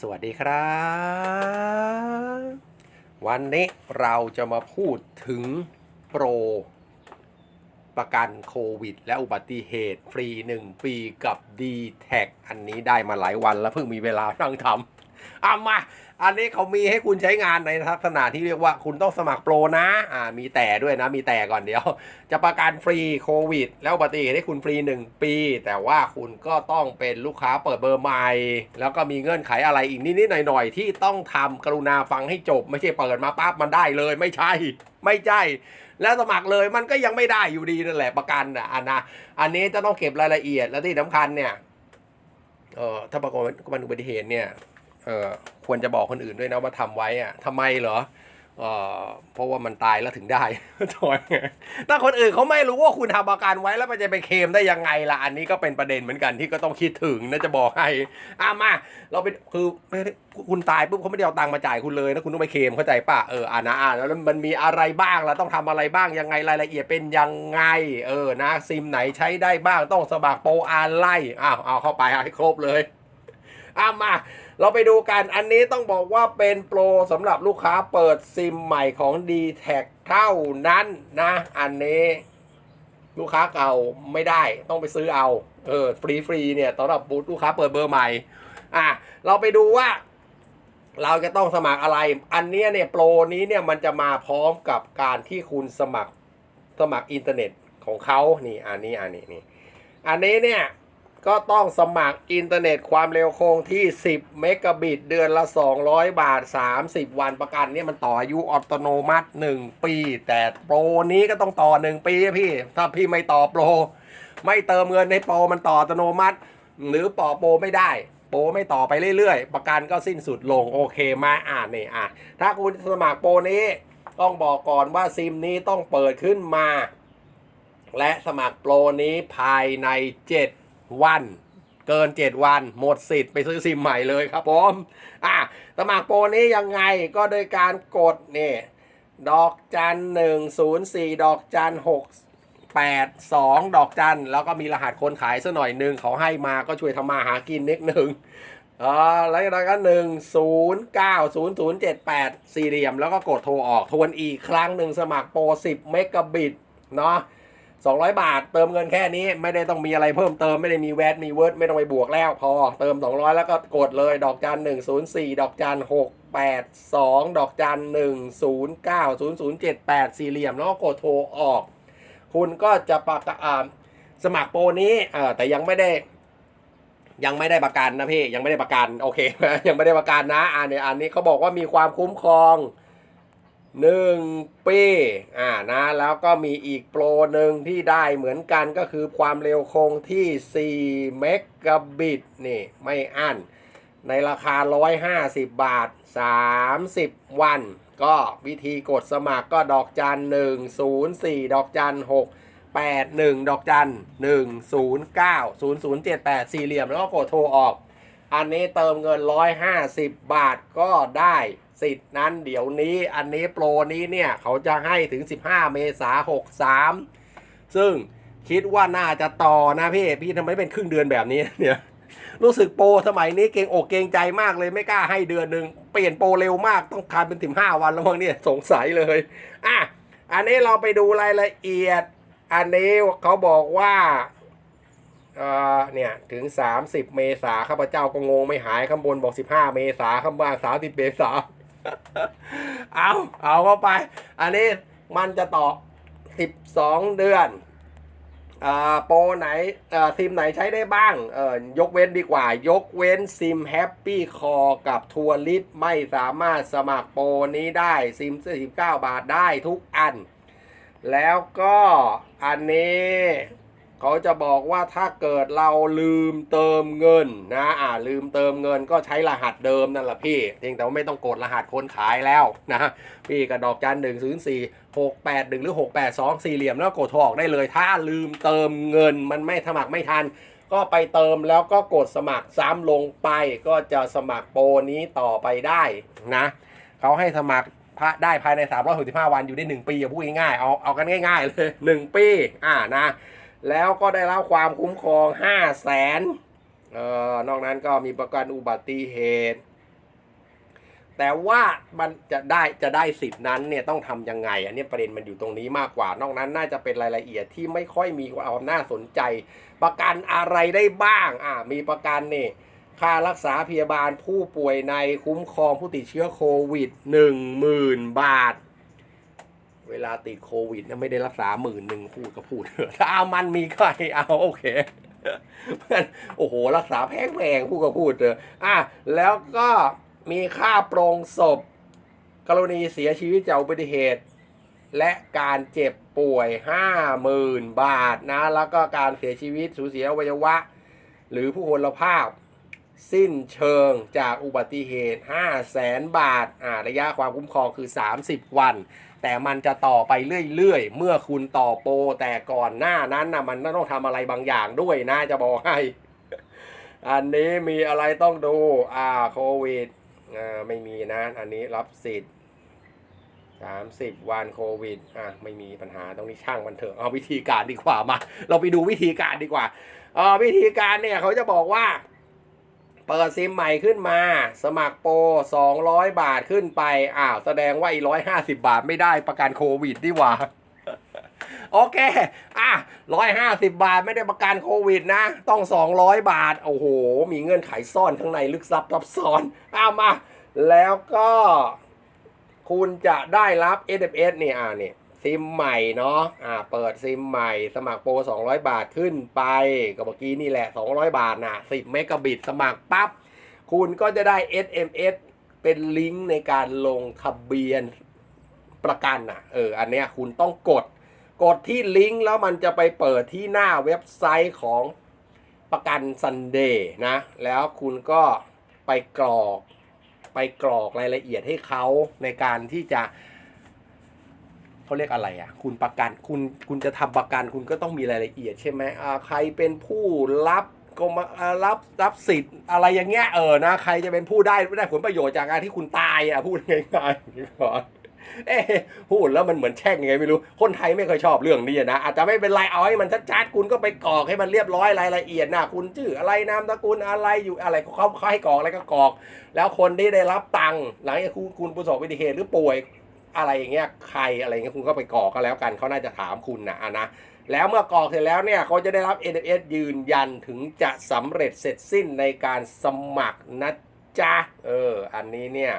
สวัสดีครับ วันนี้เราจะมาพูดถึงโปร ประกันโควิด และอุบัติเหตุฟรี 1 ปีกับ d t แทอันนี้ได้มาหลายวันแล้วเพิ่งมีเวลานั่งทำ เอามา อันนี้เขามีให้คุณใช้งานในลักษณะที่เรียกว่าคุณต้องสมัครโปรนะอ่ามีแต่ด้วยนะ มีแต่ก่อนเดี๋ยว จะประกันฟรีโควิด แล้วอุบัติเหตุให้คุณฟรี 1 ปี แต่ว่าคุณก็ต้องเป็นลูกค้าเปิดเบอร์ใหม่ แล้วก็มีเงื่อนไขอะไรอีกนิดๆหน่อยๆที่ต้องทำกรุณาฟังให้จบ ไม่ใช่เปิดมาปั๊บมันได้เลยไม่ใช่ ไม่ใช่แล้วสมัครเลยมันก็ยังไม่ได้อยู่ดีนั่นแหละประกันอะอันนะอันนี้จะต้องเก็บรายละเอียดและที่สำคัญเนี่ยเออถ้าประกอบมันอุบัติเหตุเนี่ย เออควรจะบอกคนอื่นด้วยนะว่าทำไว้อะทำไมเหรอเออเพราะว่ามันตายแล้วถึงได้ถอยไงถ้าคนอื่นเขาไม่รู้ว่าคุณทำประกันไว้แล้วมันจะไปเคมได้ยังไงล่ะ อันนี้ก็เป็นประเด็นเหมือนกันที่ก็ต้องคิดถึงนะจะบอกให้อะมา เราเป็นคือไม่คุณตายปุ๊บเขาไม่ได้เอาตังค์มาจ่ายคุณเลยนะคุณต้องไปเคมเข้าใจป่ะเอออ่านะอ่าแล้วมันมีอะไรบ้างล่ะต้องทำอะไรบ้างยังไงรายละเอียดเป็นยังไง เออนะซิมไหนใช้ได้บ้างต้องสมัครโปรอะไรอ้าวเอาเข้าไปให้ครบเลย อะมา เราไปดูกันอันนี้ต้องบอกว่าเป็นโปรสำหรับลูกค้าเปิดซิมใหม่ของ d t แทเท่านั้นนะ อันนี้ลูกค้าเก่าไม่ได้ต้องไปซื้อเอาเออฟรีฟรีเนี่ยสำหรับบูตลูกค้าเปิดเบอร์ใหม่ อะ เราไปดูว่า เราจะต้องสมัครอะไร อันนี้เนี่ยโปรนี้เนี่ยมันจะมาพร้อมกับการที่คุณสมัครสมัครอินเทอร์เน็ตของเขานี่อันนี้อันนี้นี่อันนี้เนี่ย ก็ต้องสมัครอินเทอร์เน็ตความเร็วคงที่ 10 เมกะบิต เดือนละ 200 บาท 30 วันประกันเนี่ยมันต่ออายุอัตโนมัติ 1 ปี แต่โปรนี้ก็ต้องต่อ 1 ปีพี่ ถ้าพี่ไม่ต่อโปร ไม่เติมเงินในโปรมันต่ออัตโนมัติ หรือต่อโปรไม่ได้ โปรไม่ต่อไปเรื่อยๆ ประกันก็สิ้นสุดลงโอเคมาอ่านนี่อะถ้าคุณสมัครโปรนี้ต้องบอกก่อนว่าซิมนี้ต้องเปิดขึ้นมา และสมัครโปรนี้ภายใน 7 วัน เกิน 7 วัน หมดสิทธิ์ไปซื้อซิมใหม่เลยครับผมอะสมัครโปรนี้ยังไงก็โดยการกดนี่ดอกจันหนึ่งศูนย์สี่ดอกจันหกแปดสองดอกจันแล้วก็มีรหัสคนขายซะหน่อยหนึ่งเขาให้มาก็ช่วยทำมาหากินนิดหนึ่งเออแล้วกนั้นหนึ่งศูนย์เก้าศูนย์ศูนย์เจ็ดแปดสี่เหลี่ยม แล้วก็กดโทรออกทวนอีกครั้งหนึ่งสมัครโปรสิบเมกะบิต เนาะ สองร้อยบาท เติมเงินแค่นี้ไม่ได้ต้องมีอะไรเพิ่มเติมไม่ได้มีแวดมีเวิร์ดไม่ต้องไปบวกแล้ว พอเติม 200 แล้วก็กดเลยดอกจันหนึ่งศูนย์สี่ดอกจันหกแปดสองดอกจันหนึ่งศูนย์เก้าศูนย์ศูนย์เจ็ดแปดสี่เหลี่ยมแล้วก็กดโทรออก คุณก็จะประกาอ่าสมัครโปรนี้เออแต่ยังไม่ได้ยังไม่ได้ประกันนะพี่ยังไม่ได้ประกันโอเค ยังไม่ได้ประกันนะอันนี้อันนี้เขาบอกว่ามีความคุ้มครอง หนึ่งปีอ่านะแล้วก็มีอีกโปรหนึ่งที่ได้เหมือนกันก็คือความเร็วคงที่ 4 เมกะบิตนี่ ไม่อั้น ในราคา 150 บาท 30 วัน ก็วิธีกดสมัครก็ดอกจัน 104 ดอกจัน 6 81 ดอกจัน 109 0078 สี่เหลี่ยมแล้วก็กดโทรออก อันนี้เติมเงิน 150 บาทก็ได้ สิทธิ์นั้นเดี๋ยวนี้อันนี้โปรนี้เนี่ย เขาจะให้ถึง 15 เมษา63ซึ่งคิดว่าน่าจะต่อนะพี่ พี่ทำไมเป็นครึ่งเดือนแบบนี้เนี่ยรู้สึกโปรสมัยนี้เก่งอกเกงใจมากเลยไม่กล้าให้เดือนหนึ่งเปลี่ยนโปรเร็วมากต้องการเป็นถึง5วันแล้วมั้งเนี่ยสงสัยเลยอะอันนี้เราไปดูรายละเอียด อันนี้เขาบอกว่าเออเนี่ยถึง 30 เมษาข้าพเจ้าก็งงไม่หายข้างบนบอก 15 เมษาข้างล่าง30 เมษา เอาเอาเข้าไป อันนี้มันจะต่อ 12 เดือนอ่าโปรไหนอ่อซิมไหนใช้ได้บ้างเอ่อยกเว้นดีกว่า ยกเว้นซิมแฮปปี้คอกับทัวริสไม่สามารถสมัครโปรนี้ได้ซิม49 บาทได้ทุกอัน แล้วก็อันนี้ เขาจะบอกว่าถ้าเกิดเราลืมเติมเงินนะอ่าลืมเติมเงินก็ใช้รหัสเดิมนั่นแหละพี่เพียงแต่ว่าไม่ต้องกดรหัสคนขายแล้วนะพี่กระดอกจันหนึ่งศูนย์สี่หกแปดหนึ่งหรือหกแปดสองสี่เหลี่ยมแล้วกดโทรออกได้เลย ถ้าลืมเติมเงินมันไม่สมัครไม่ทันก็ไปเติมแล้วก็กดสมัครซ้ำลงไปก็จะสมัครโปรนี้ต่อไปได้นะเขาให้สมัครพระได้ภายใน 365 วันอยู่ได้ 1 ปีอย่าพูดง่ายๆเอาเอากันง่าย ๆ เลย 1 ปีอ่านะ แล้วก็ได้รับความคุ้มครอง 5 0 0แสนเอ่อนอกนั้นก็มีประกันอุบัติเหตุ แต่ว่ามันจะได้จะได้สิทธินั้นเนี่ยต้องทำยังไง อันนี้ประเด็นมันอยู่ตรงนี้มากกว่า นอกนั้นน่าจะเป็นรายละเอียดที่ไม่ค่อยมีความน่าสนใจ ประกันอะไรได้บ้าง อ่ามีประกันนี่ค่ารักษาพยาบาลผู้ป่วยในคุ้มครองผู้ติดเชื้อโควิดหนึ่งหมื่นบาท เวลาติดโควิดเนี่ยไม่ได้รักษาหมื่นหนึ่งพูดก็พูดเถอะถ้าเอามันมีใครเอาโอเคโอ้โห รักษาแพงแพงพูดก็พูดเถอะอะแล้วก็มีค่าโปรงศพ กรณีเสียชีวิตจากอุบัติเหตุ และการเจ็บป่วย50,000บาทนะ แล้วก็การเสียชีวิตสูญเสียอวัยวะ หรือผู้คนลภาพ สิ้นเชิงจากอุบัติเหตุ 5 0 0แสนบาทอ่าระยะความคุ้มครองคือ 30 วัน แต่มันจะต่อไปเรื่อย ๆ เมื่อคุณต่อโปรแต่ก่อนหน้านั้นนะมันต้องทำอะไรบางอย่างด้วยนะจะบอกให้ อันนี้มีอะไรต้องดู อ่าโควิดอ่าไม่มีนะ อันนี้รับสิทธิ์30 วันโควิดอะไม่มีปัญหาตรงนี้ช่างมันเถอะเอาวิธีการดีกว่ามา เราไปดูวิธีการดีกว่าเออวิธีการเนี่ยเขาจะบอกว่า เปิดซิมใหม่ขึ้นมา สมัครโปร 200 บาทขึ้นไป อ้าว แสดงว่าอี150บาทไม่ได้ประกันโควิดดีว่า โอเค อะ150บาทไม่ได้ประกันโควิดนะ ต้อง 200 บาท โอ้โห มีเงื่อนไขซ่อนข้างในลึกซับซับซ้อนเอามา แล้วก็ คุณจะได้รับ SMS นี่อ่านี่ ซิมใหม่เนาะอ่าเปิดซิมใหม่สมัครโปร 200 บาทขึ้นไปกับเมื่อกี้นี่แหละ 200 บาทนะ10เมกะบิตสมัครปั๊บคุณก็จะได้ SMS เป็นลิงก์ในการลงทะเบียนประกันอะเอออันเนี้ยคุณต้องกด กดที่ลิงก์แล้วมันจะไปเปิดที่หน้าเว็บไซต์ของประกันซันเดย์นะ แล้วคุณก็ไปกรอก ไปกรอกรายละเอียดให้เขาในการที่จะ เขาเรียกอะไรอะ คุณประกันคุณคุณจะทำประกันคุณก็ต้องมีรายละเอียดใช่ไหมอ่าใครเป็นผู้รับก็มาอ่ารับรับสิทธิ์อะไรอย่างเงี้ยเออนะใครจะเป็นผู้ได้ได้ผลประโยชน์จากการที่คุณตายอะพูดง่ายๆก่อนเอ๊พูดแล้วมันเหมือนแช่งยังไงไม่รู้ คนไทยไม่เคยชอบเรื่องนี้นะอาจจะไม่เป็นไรเอาให้มันชัดๆคุณก็ไปกรอกให้มันเรียบร้อยรายละเอียดนะคุณชื่ออะไรนามสกุลอะไรอยู่อะไรเขาเขาให้กรอกอะไรก็กรอก แล้วคนที่ได้รับตังค์หลังจากคุณคุณประสบอุบัติเหตุหรือป่วย อะไรอย่างเงี้ยใครอะไรเงี้ยคุณก็ไปกรอกก็แล้วกันเขาน่าจะถามคุณนะอะนะแล้วเมื่อกรอกเสร็จแล้วเนี่ยเขาจะได้รับ SMS ยืนยันถึงจะสำเร็จเสร็จสิ้นในการสมัครนะจ๊ะเอออันนี้เนี่ย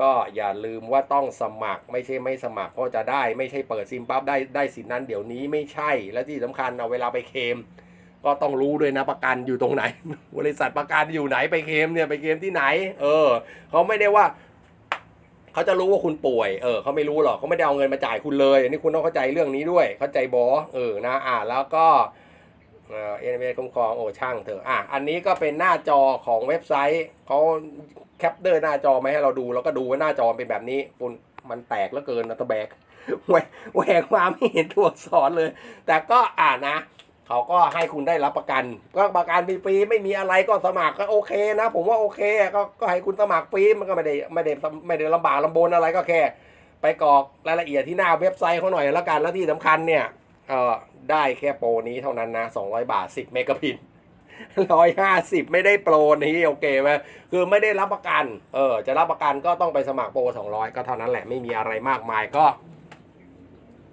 ก็อย่าลืมว่าต้องสมัครไม่ใช่ไม่สมัครก็จะได้ไม่ใช่เปิดซิมปั๊บได้ได้สิทธินั้นเดี๋ยวนี้ไม่ใช่และที่สำคัญเอาเวลาไปเคม ก็ต้องรู้ด้วยนะประกันอยู่ตรงไหน บริษัทประกันอยู่ไหนไปเคมเนี่ยไปเคมที่ไหน เออเขาไม่ได้ว่า เขาจะรู้ว่าคุณป่วย เออเขาไม่รู้หรอกเขาไม่ได้เอาเงินมาจ่ายคุณเลย อันนี้คุณต้องเข้าใจเรื่องนี้ด้วย เข้าใจบอเออ นะ อ่า แล้วก็ เออเอ็นเอคุ้มครอง โอ้ ช่างเถอะ อะ อันนี้ก็เป็นหน้าจอของเว็บไซต์เขาแคปเดอร์หน้าจอมาให้เราดู แล้วก็ดูว่าหน้าจอเป็นแบบนี้ปุ่นมันแตกแล้วเกินนะตะแบกแหวกแหวกมาไม่เห็นตัวอักษรเลย แต่ก็อ่านนะ เขาก็ให้คุณได้รับประกัน ก็ประกันฟรีๆไม่มีอะไรก็สมัครก็โอเคนะ ผมว่าโอเคก็ก็ให้คุณสมัครฟรีมันก็ไม่ได้ไม่ได้ไม่ได้ลำบากลำบนอะไรก็แค่ ไปกรอกรายละเอียดที่หน้าเว็บไซต์เขาหน่อยแล้วกันแล้วที่สำคัญเนี่ยเออได้แค่โปรนี้เท่านั้นนะ200 บาท 10 เมกะบิตร้อยห้าสิบไม่ได้โปรนี้โอเคไหมคือไม่ได้รับประกัน เออ จะรับประกันก็ต้องไปสมัครโปร200ก็เท่านั้นแหละไม่มีอะไรมากมายก็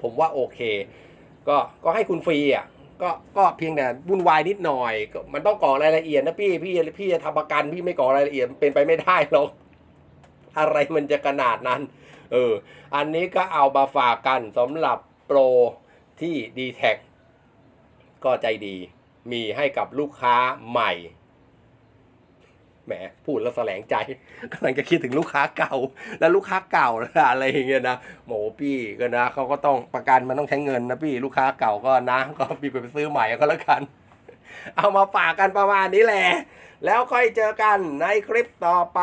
ผมว่าโอเค ก็ก็ให้คุณฟรีอะ ก็ก็เพียงแต่วุ่นวายนิดหน่อย มันต้องก่อรายละเอียดนะพี่พี่พี่จะทำประกันพี่ไม่ก่อรายละเอียดเป็นไปไม่ได้หรอกอะไรมันจะขนาดนั้น เออ อันนี้ก็เอามาฝากกันสำหรับโปรที่ d t แทก็ใจดี มีให้กับลูกค้าใหม่ แหมพูดแล้วแสลงใจกำลังจะคิดถึงลูกค้าเก่า แล้วลูกค้าเก่าอะไรอย่างเงี้ยนะโหพี่ก็นะเขาก็ต้องประกันมันต้องใช้เงินนะพี่ลูกค้าเก่าก็นะก็พี่ไปซื้อใหม่ก็แล้วกัน เอามาฝากกันประมาณนี้แหละ แล้วค่อยเจอกันในคลิปต่อไป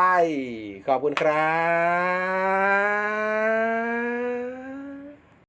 ขอบคุณครับ